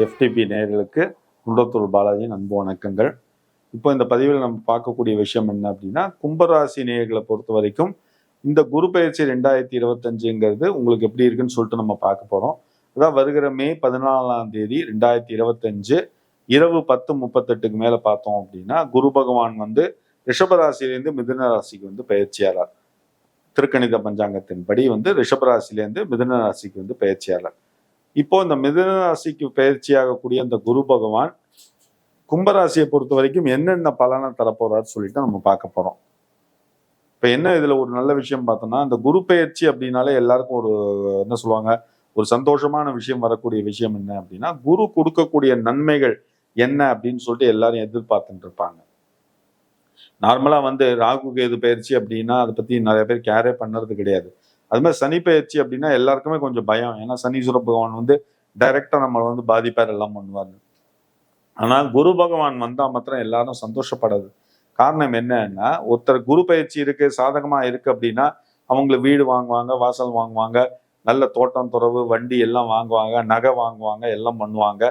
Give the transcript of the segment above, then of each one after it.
FTP நேயர்களுக்கு குன்றத்தூர் பாலாஜியின் அன்பு வணக்கங்கள். இப்போ இந்த பதிவில் நம்ம பார்க்கக்கூடிய விஷயம் என்ன அப்படின்னா கும்பராசி நேயர்களை பொறுத்த வரைக்கும் இந்த குரு பயிற்சி ரெண்டாயிரத்தி இருபத்தஞ்சுங்கிறது உங்களுக்கு எப்படி இருக்குன்னு சொல்லிட்டு நம்ம பார்க்க போகிறோம் அதான் வருகிற மே பதினாலாம் தேதி ரெண்டாயிரத்தி இருபத்தஞ்சு இரவு பத்து முப்பத்தெட்டுக்கு மேலே பார்த்தோம் அப்படின்னா குரு பகவான் வந்து ரிஷபராசிலேருந்து மிதுன ராசிக்கு வந்து பயிற்சியாளர். திருக்கணித பஞ்சாங்கத்தின்படி வந்து ரிஷபராசிலேருந்து மிதுன ராசிக்கு வந்து பயிற்சியாளர். இப்போ இந்த மிதன ராசிக்கு பயிற்சியாகக்கூடிய அந்த குரு பகவான் கும்பராசியை பொறுத்த வரைக்கும் என்னென்ன பலனை தரப்போறாரு சொல்லிட்டு நம்ம பார்க்க போறோம். இப்ப என்ன இதுல ஒரு நல்ல விஷயம் பார்த்தோம்னா இந்த குரு பயிற்சி அப்படின்னாலே எல்லாருக்கும் ஒரு என்ன சொல்லுவாங்க ஒரு சந்தோஷமான விஷயம் வரக்கூடிய விஷயம் என்ன அப்படின்னா குரு கொடுக்கக்கூடிய நன்மைகள் என்ன அப்படின்னு சொல்லிட்டு எல்லாரும் எதிர்பார்த்துட்டு இருப்பாங்க. நார்மலா வந்து ராகு கேது பயிற்சி அப்படின்னா அதை பத்தி நிறைய பேர் கேரே பண்ணுறது கிடையாது. அது மாதிரி சனி பயிற்சி அப்படின்னா எல்லாருக்குமே கொஞ்சம் பயம். ஏன்னா சனீஸ்வர பகவான் வந்து டைரக்டா நம்மளை வந்து பாதிப்பார் எல்லாம் பண்ணுவார். ஆனால் குரு பகவான் வந்தா மாத்திரம் எல்லாரும் சந்தோஷப்படாது. காரணம் என்னன்னா ஒருத்தர் குரு பயிற்சி இருக்கு சாதகமா இருக்கு அப்படின்னா அவங்கள வீடு வாங்குவாங்க வாசல் வாங்குவாங்க நல்ல தோட்டம் துறவு வண்டி எல்லாம் வாங்குவாங்க நகை வாங்குவாங்க எல்லாம் பண்ணுவாங்க.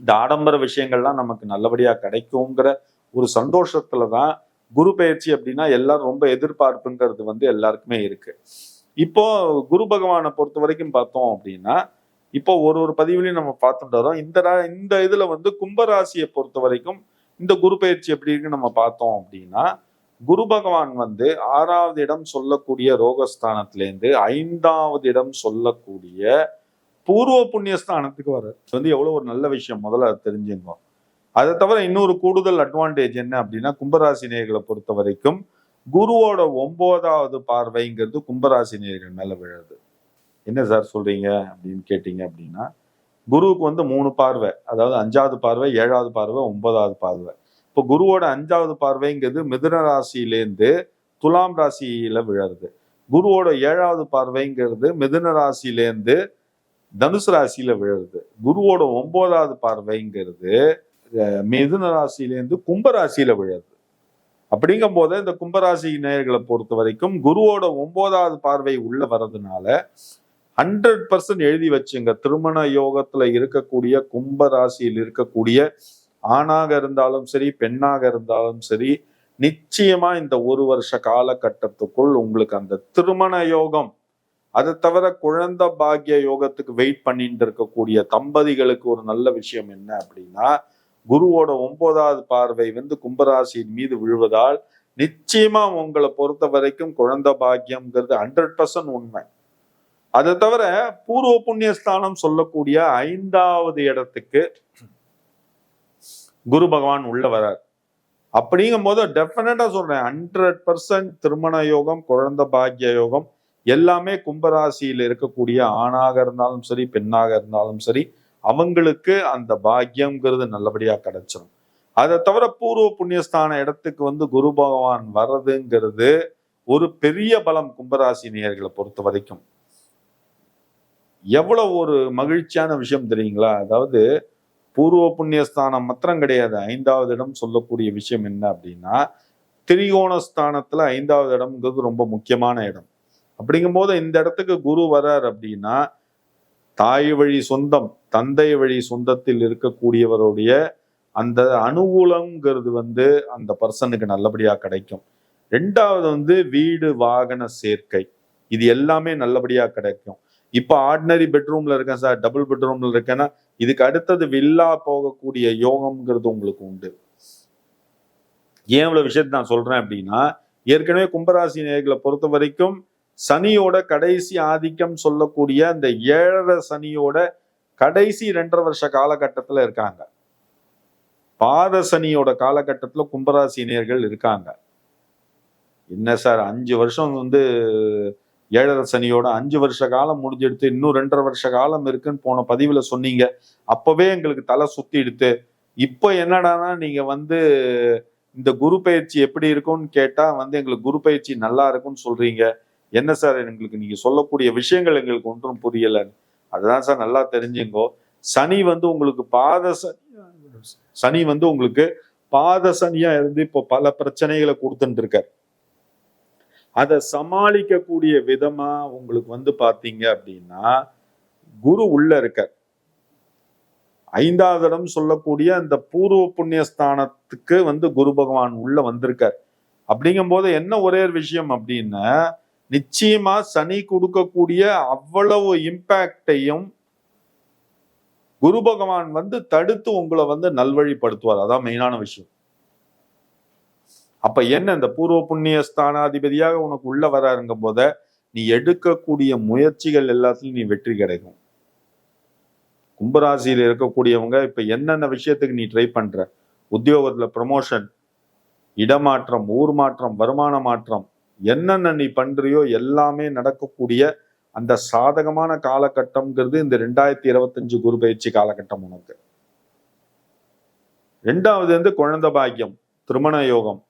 இந்த ஆடம்பர விஷயங்கள்லாம் நமக்கு நல்லபடியா கிடைக்குங்கிற ஒரு சந்தோஷத்துல தான் குரு பயிற்சி அப்படின்னா எல்லாரும் ரொம்ப எதிர்பார்ப்புங்கிறது வந்து எல்லாருக்குமே இருக்கு. இப்போ குரு பகவானை பொறுத்த வரைக்கும் பார்த்தோம் அப்படின்னா இப்போ ஒரு ஒரு பதிவுலையும் நம்ம பார்த்துட்டு வரோம். இந்த ரா- இந்த இதுல வந்து கும்பராசியை பொறுத்த வரைக்கும் இந்த குரு பயிற்சி எப்படி இருக்குன்னு நம்ம பார்த்தோம் அப்படின்னா குரு பகவான் வந்து ஆறாவது இடம் சொல்லக்கூடிய ரோகஸ்தானத்திலேருந்து ஐந்தாவது இடம் சொல்லக்கூடிய பூர்வ புண்ணியஸ்தானத்துக்கு வர்றாரு. வந்து எவ்வளோ ஒரு நல்ல விஷயம். முதல்ல தெரிஞ்சுங்க. அதை தவிர இன்னொரு கூடுதல் அட்வான்டேஜ் என்ன அப்படின்னா கும்பராசி நேர்களை பொறுத்த வரைக்கும் குருவோட ஒன்பதாவது பார்வைங்கிறது கும்பராசி நேயர்கள் மேல விழுது என்ன சார் சொல்றீங்க அப்படின்னு கேட்டீங்க அப்படின்னா குருவுக்கு வந்து மூணு பார்வை. அதாவது அஞ்சாவது பார்வை ஏழாவது பார்வை ஒன்பதாவது பார்வை. இப்போ குருவோட அஞ்சாவது பார்வைங்கிறது மிதுன ராசியிலேருந்து துலாம் ராசியில விழருது குருவோட ஏழாவது பார்வைங்கிறது மிதுன ராசியிலேருந்து தனுசு ராசியில விழுறது. குருவோட ஒன்பதாவது பார்வைங்கிறது மிதுன ராசியிலேருந்து கும்பராசியில ராசியில அப்படிங்கும் போது இந்த கும்பராசி நேயர்களை பொறுத்த வரைக்கும் குருவோட ஒன்பதாவது பார்வை உள்ள வர்றதுனால ஹண்ட்ரட் பர்சன்ட் எழுதி வச்சுங்க. திருமண யோகத்துல இருக்கக்கூடிய கும்பராசியில் இருக்கக்கூடிய ஆணாக இருந்தாலும் சரி பெண்ணாக இருந்தாலும் சரி நிச்சயமா இந்த ஒரு வருஷ காலகட்டத்துக்குள் உங்களுக்கு அந்த திருமண யோகம் அதை தவிர குழந்தை பாக்கிய யோகத்துக்கு வெயிட் பண்ணிட்டு இருக்கக்கூடிய தம்பதிகளுக்கு ஒரு நல்ல விஷயம் என்ன அப்படின்னா குருவோட ஒன்பதாவது பார்வை வந்து கும்பராசியின் மீது விழுவதால் நிச்சயமா உங்களை பொறுத்த வரைக்கும் குழந்தை பாக்கியம்ங்கிறது ஹண்ட்ரட் பர்சன்ட் உண்மை. அதை தவிர பூர்வ புண்ணியஸ்தானம் சொல்லக்கூடிய ஐந்தாவது இடத்துக்கு குரு பகவான் உள்ள வரார். அப்படிங்கும் போது டெஃபினட்டா சொல்றேன் ஹண்ட்ரட் பர்சன்ட் திருமண யோகம் குழந்தை பாக்கிய யோகம் எல்லாமே கும்பராசியில் இருக்கக்கூடிய ஆணாக இருந்தாலும் சரி பெண்ணாக இருந்தாலும் சரி அவங்களுக்கு அந்த பாக்கியம்ங்கிறது நல்லபடியா கிடைச்சிடும் அதை தவிர பூர்வ புண்ணியஸ்தான இடத்துக்கு வந்து குரு பகவான் வர்றதுங்கிறது ஒரு பெரிய பலம் கும்பராசி நேயர்களை பொறுத்த வரைக்கும். எவ்வளவு ஒரு மகிழ்ச்சியான விஷயம் தெரியுங்களா? அதாவது பூர்வ புண்ணியஸ்தானம் மாத்திரம் கிடையாது. ஐந்தாவது இடம் சொல்லக்கூடிய விஷயம் என்ன அப்படின்னா திரிகோணஸ்தானத்துல ஐந்தாவது இடம்ங்கிறது ரொம்ப முக்கியமான இடம். அப்படிங்கும்போது இந்த இடத்துக்கு குரு வரார் அப்படின்னா தாய் வழி சொந்தம் தந்தை வழி சொந்தத்தில் இருக்கக்கூடியவருடைய அந்த அனுகூலங்கிறது வந்து அந்த பர்சனுக்கு நல்லபடியாக கிடைக்கும். ரெண்டாவது வந்து வீடு வாகன சேர்க்கை. இது எல்லாமே நல்லபடியாக கிடைக்கும். இப்போ ஆர்டினரி பெட்ரூம்ல இருக்கேன் சார் டபுள் பெட்ரூம்ல இருக்கேன்னா இதுக்கு அடுத்தது வில்லா போகக்கூடிய யோகம்ங்கிறது உங்களுக்கு உண்டு. ஏன் இவ்வளோ விஷயத்தை நான் சொல்றேன் அப்படின்னா ஏற்கனவே கும்பராசி நேர்களை பொறுத்த வரைக்கும் சனியோட கடைசி ஆதிக்கம் சொல்லக்கூடிய அந்த ஏழரை சனியோட கடைசி ரெண்டரை வருஷ காலகட்டத்தில் இருக்காங்க. பாத சனியோட காலகட்டத்தில் கும்பராசி நேர்கள் இருக்காங்க. என்ன சார் அஞ்சு வருஷம் வந்து ஏழரை சனியோட அஞ்சு வருஷ காலம் முடிஞ்செடுத்து இன்னும் ரெண்டரை வருஷ காலம் இருக்குன்னு போன பதிவில் சொன்னீங்க. அப்போவே எங்களுக்கு தலை சுத்தி எடுத்து இப்போ என்னடான்னா நீங்கள் வந்து இந்த குரு பயிற்சி எப்படி இருக்கும்னு கேட்டால் வந்து எங்களுக்கு குரு பயிற்சி நல்லா இருக்கும்னு சொல்கிறீங்க என்ன சார் எங்களுக்கு நீங்க சொல்லக்கூடிய விஷயங்கள் எங்களுக்கு ஒன்றும் புரியலைன்னு. அதுதான் சார் நல்லா தெரிஞ்சுங்கோ. சனி வந்து உங்களுக்கு பாத சனி சனி வந்து உங்களுக்கு பாத சனியா இருந்து இப்போ பல பிரச்சனைகளை கொடுத்துட்டு இருக்கார். அதை சமாளிக்கக்கூடிய விதமா உங்களுக்கு வந்து பாத்தீங்க அப்படின்னா குரு உள்ள இருக்கார். ஐந்தாவது இடம் சொல்லக்கூடிய அந்த பூர்வ புண்ணியஸ்தானத்துக்கு வந்து குரு பகவான் உள்ள வந்திருக்கார். அப்படிங்கும்போது என்ன ஒரே ஒரு விஷயம் அப்படின்னா நிச்சயமா சனி கொடுக்கக்கூடிய அவ்வளவு இம்பேக்டையும் குரு பகவான் வந்து தடுத்து உங்களை வந்து நல்வழிப்படுத்துவார். அதான் மெயினான விஷயம். அப்ப என்ன இந்த பூர்வ புண்ணிய ஸ்தானாதிபதியாக உனக்கு உள்ள வராருங்கும் போத நீ எடுக்கக்கூடிய முயற்சிகள் எல்லாத்துலயும் நீ வெற்றி கிடைக்கும். கும்பராசியில் இருக்கக்கூடியவங்க இப்ப என்னென்ன விஷயத்துக்கு நீ ட்ரை பண்ற? உத்தியோகத்துல ப்ரமோஷன் இடமாற்றம் ஊர் மாற்றம் வருமான மாற்றம் என்னென்ன நீ பண்றியோ எல்லாமே நடக்கக்கூடிய அந்த சாதகமான காலகட்டம்ங்கிறது இந்த ரெண்டாயிரத்தி இருபத்தஞ்சு குரு பயிற்சி காலகட்டம் உனக்கு. ரெண்டாவது வந்து குழந்தை பாக்கியம் திருமண யோகம்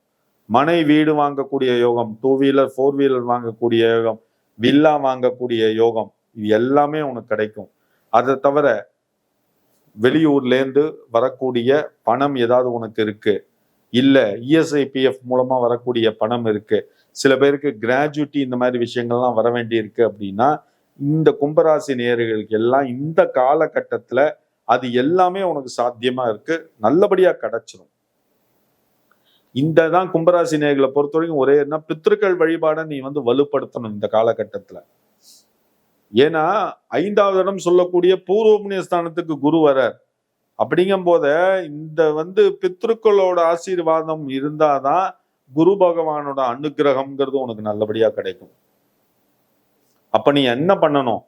மனை வீடு வாங்கக்கூடிய யோகம் டூ வீலர் ஃபோர் வீலர் வாங்கக்கூடிய யோகம் வில்லா வாங்கக்கூடிய யோகம் இது எல்லாமே உனக்கு கிடைக்கும். அதை தவிர வெளியூர்லேருந்து வரக்கூடிய பணம் ஏதாவது உனக்கு இருக்கு. இல்லை இஎஸ்ஐபிஎஃப் மூலமா வரக்கூடிய பணம் இருக்குது சில பேருக்கு கிராஜுவிட்டி இந்த மாதிரி விஷயங்கள்லாம் வர வேண்டி இருக்கு அப்படின்னா இந்த கும்பராசி நேயர்களுக்கு எல்லாம் இந்த காலகட்டத்துல அது எல்லாமே உனக்கு சாத்தியமா இருக்கு. நல்லபடியா கிடைச்சிரும். இந்த தான் கும்பராசி நேர்களை பொறுத்த வரைக்கும் ஒரே என்ன பித்திருக்கள் வழிபாடை நீ வந்து வலுப்படுத்தணும் இந்த காலகட்டத்துல. ஏன்னா ஐந்தாவது இடம் சொல்லக்கூடிய பூர்வபுண்ணிய ஸ்தானத்துக்கு குரு வர அப்படிங்கும் போத இந்த வந்து பித்ருக்களோட ஆசீர்வாதம் இருந்தாதான் குரு பகவானோட அனுகிரகம்ங்கிறது உனக்கு நல்லபடியா கிடைக்கும். அப்ப நீ என்ன பண்ணணும்?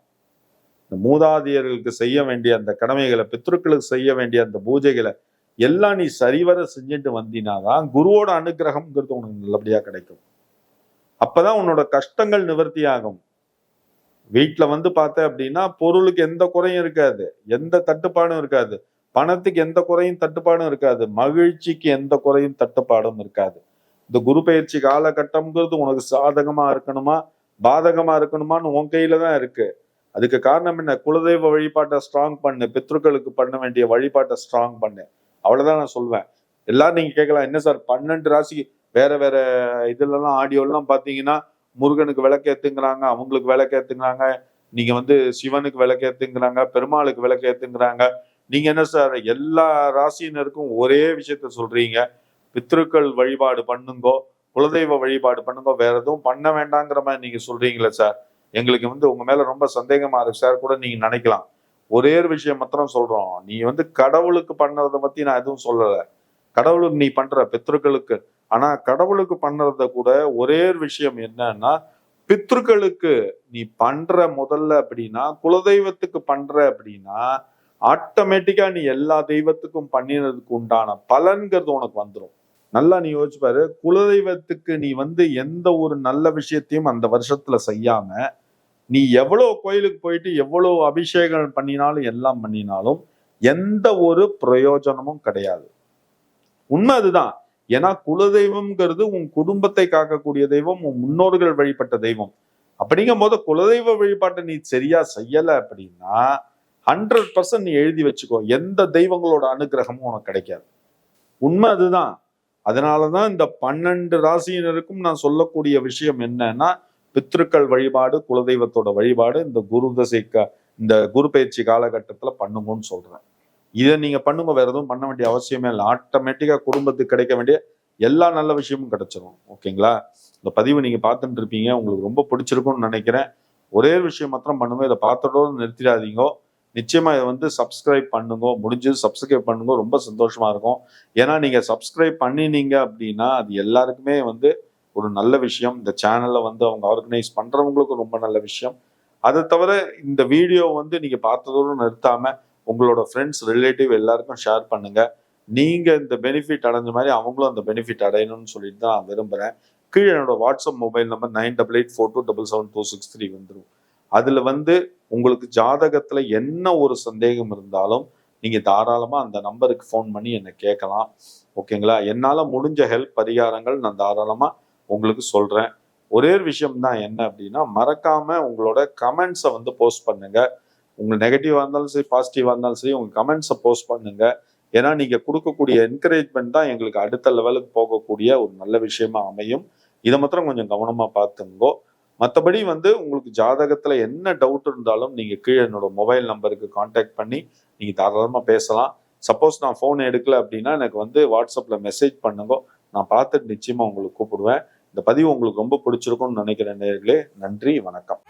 இந்த மூதாதையர்களுக்கு செய்ய வேண்டிய அந்த கடமைகளை பித்ருக்களுக்கு செய்ய வேண்டிய அந்த பூஜைகளை எல்லாம் நீ சரிவர செஞ்சுட்டு வந்தினாதான் குருவோட அனுகிரகம்ங்கிறது உனக்கு நல்லபடியா கிடைக்கும். அப்பதான் உன்னோட கஷ்டங்கள் நிவர்த்தி ஆகும் வீட்டுல வந்து பார்த்த அப்படின்னா பொருளுக்கு எந்த குறையும் இருக்காது. எந்த தட்டுப்பாடும் இருக்காது. பணத்துக்கு எந்த குறையும் தட்டுப்பாடும் இருக்காது. மகிழ்ச்சிக்கு எந்த குறையும் தட்டுப்பாடும் இருக்காது. இந்த குரு பயிற்சி காலகட்டம்ங்கிறது உனக்கு சாதகமா இருக்கணுமா? பாதகமா இருக்கணுமான்னு உன் கையில தான் இருக்கு. அதுக்கு காரணம் என்ன? குலதெய்வ வழிபாட்டை ஸ்ட்ராங் பண்ணு. பித்ருக்களுக்கு பண்ண வேண்டிய வழிபாட்டை ஸ்ட்ராங் பண்ணு. அவ்வளவுதான் நான் சொல்வேன். எல்லாரும் நீங்க கேட்கலாம் என்ன சார்? பன்னெண்டு ராசி வேற வேற இதுலலாம் ஆடியோலாம் பாத்தீங்கன்னா முருகனுக்கு விளக்கேத்துங்கிறாங்க அவங்களுக்கு விளக்கேத்துங்கிறாங்க நீங்க வந்து சிவனுக்கு விளக்கேத்துங்கிறாங்க பெருமாளுக்கு விளக்கேத்துங்கிறாங்க. நீங்க என்ன சார்? எல்லா ராசியினருக்கும் ஒரே விஷயத்த சொல்றீங்க. பித்ருக்கள் வழிபாடு பண்ணுங்கோ குலதெய்வ வழிபாடு பண்ணுங்கோ வேற எதுவும் பண்ண வேண்டாங்கிற மாதிரி நீங்க சொல்றீங்களே சார். எங்களுக்கு வந்து உங்க மேல ரொம்ப சந்தேகமா இருக்கு சார் கூட நீங்க நினைக்கலாம். ஒரே ஒரு விஷயம் மாத்திரம் சொல்றோம். நீ வந்து கடவுளுக்கு பண்ணறத பத்தி நான் எதுவும் சொல்லல. கடவுளுக்கு நீ பண்ற பித்ருக்களுக்கு. ஆனா கடவுளுக்கு பண்றத கூட ஒரே ஒரு விஷயம் என்னன்னா பித்ருக்களுக்கு நீ பண்ற முதல்ல அப்படின்னா குலதெய்வத்துக்கு பண்ற அப்படின்னா ஆட்டோமேட்டிக்கா நீ எல்லா தெய்வத்துக்கும் பண்ணினதுக்கு உண்டான பலன்கிறது உனக்கு வந்துடும் நல்லா நீ யோசிச்சுப்பாரு குலதெய்வத்துக்கு நீ வந்து எந்த ஒரு நல்ல விஷயத்தையும் அந்த வருஷத்துல செய்யாம நீ எவ்வளோ கோயிலுக்கு போயிட்டு எவ்வளோ அபிஷேகம் பண்ணினாலும் எல்லாம் பண்ணினாலும் எந்த ஒரு பிரயோஜனமும் கிடையாது. உண்மை அதுதான். ஏன்னா குலதெய்வம்ங்கிறது உன் குடும்பத்தை காக்கக்கூடிய தெய்வம் உன் முன்னோர்கள் வழிபட்ட தெய்வம். அப்படிங்கும் போது குலதெய்வ வழிபாட்டை நீ சரியா செய்யலை அப்படின்னா ஹண்ட்ரட் பர்சன்ட் நீ எழுதி வச்சுக்கோ. எந்த தெய்வங்களோட அனுகிரகமும் உனக்கு கிடைக்காது. உண்மை அதுதான். அதனால தான் இந்த பன்னெண்டு ராசியினருக்கும் நான் சொல்லக்கூடிய விஷயம் என்னன்னா பித்ருக்கள் வழிபாடு குலதெய்வத்தோட வழிபாடு இந்த குரு தசைக்க இந்த குரு பயிற்சி காலகட்டத்தில் பண்ணுங்கன்னு சொல்கிறேன் இதை நீங்கள் பண்ணுங்க வேற எதுவும் பண்ண வேண்டிய அவசியமே இல்லை. ஆட்டோமேட்டிக்காக குடும்பத்துக்கு கிடைக்க வேண்டிய எல்லா நல்ல விஷயமும் கிடைச்சிரும். ஓகேங்களா? இந்த பதிவு நீங்கள் பார்த்துட்டு இருப்பீங்க. உங்களுக்கு ரொம்ப பிடிச்சிருக்கும்னு நினைக்கிறேன். ஒரே விஷயம் மாத்திரம் பண்ணுங்க. இதை பார்த்ததோடு நிறுத்திடாதீங்க. நிச்சயமா இதை வந்து சப்ஸ்கிரைப் பண்ணுங்க முடிஞ்சது சப்ஸ்கிரைப் பண்ணுங்க ரொம்ப சந்தோஷமா இருக்கும். ஏன்னா நீங்க சப்ஸ்கிரைப் பண்ணினீங்க அப்படின்னா அது எல்லாருக்குமே வந்து ஒரு நல்ல விஷயம். இந்த சேனல்ல வந்து அவங்க ஆர்கனைஸ் பண்றவங்களுக்கு ரொம்ப நல்ல விஷயம். அதை தவிர இந்த வீடியோ வந்து நீங்க பார்த்ததோடு நிறுத்தாம உங்களோட ஃப்ரெண்ட்ஸ் ரிலேட்டிவ் எல்லாருக்கும் ஷேர் பண்ணுங்க. நீங்க இந்த பெனிஃபிட் அடைஞ்ச மாதிரி அவங்களும் அந்த பெனிஃபிட் அடையணும்னு சொல்லிட்டு தான் நான் விரும்புறேன். கீழே என்னோட WhatsApp mobile number nine double eight four two double seven two six three வந்துடும் அதுல வந்து உங்களுக்கு ஜாதகத்துல என்ன ஒரு சந்தேகம் இருந்தாலும் நீங்க தாராளமா அந்த நம்பருக்கு ஃபோன் பண்ணி என்னை கேட்கலாம். ஓகேங்களா என்னால முடிஞ்ச ஹெல்ப் பரிகாரங்கள் நான் தாராளமா உங்களுக்கு சொல்றேன். ஒரே ஒரு விஷயம் தான் என்ன அப்படின்னா மறக்காம உங்களோட கமெண்ட்ஸை வந்து போஸ்ட் பண்ணுங்க. உங்களுக்கு நெகட்டிவாக இருந்தாலும் சரி பாசிட்டிவாக இருந்தாலும் சரி உங்கள் கமெண்ட்ஸை போஸ்ட் பண்ணுங்க. ஏன்னா நீங்கள் கொடுக்கக்கூடிய என்கரேஜ்மெண்ட் தான் எங்களுக்கு அடுத்த லெவலுக்கு போகக்கூடிய ஒரு நல்ல விஷயமா அமையும். இதை மாத்திரம் கொஞ்சம் கவனமாக பார்த்துங்கோ. மற்றபடி வந்து உங்களுக்கு ஜாதகத்தில் என்ன டவுட் இருந்தாலும் நீங்கள் கீழே என்னோட மொபைல் நம்பருக்கு காண்டாக்ட் பண்ணி நீங்கள் தாராளமாக பேசலாம். சப்போஸ் நான் ஃபோன் எடுக்கல அப்படின்னா எனக்கு வந்து வாட்ஸ்அப்பில் மெசேஜ் பண்ணுங்க. நான் பார்த்துட்டு நிச்சயமாக உங்களுக்கு கூப்பிடுவேன். இந்த பதிவு உங்களுக்கு ரொம்ப பிடிச்சிருக்கும்னு நினைக்கிறேன் நேர்களே. நன்றி வணக்கம்.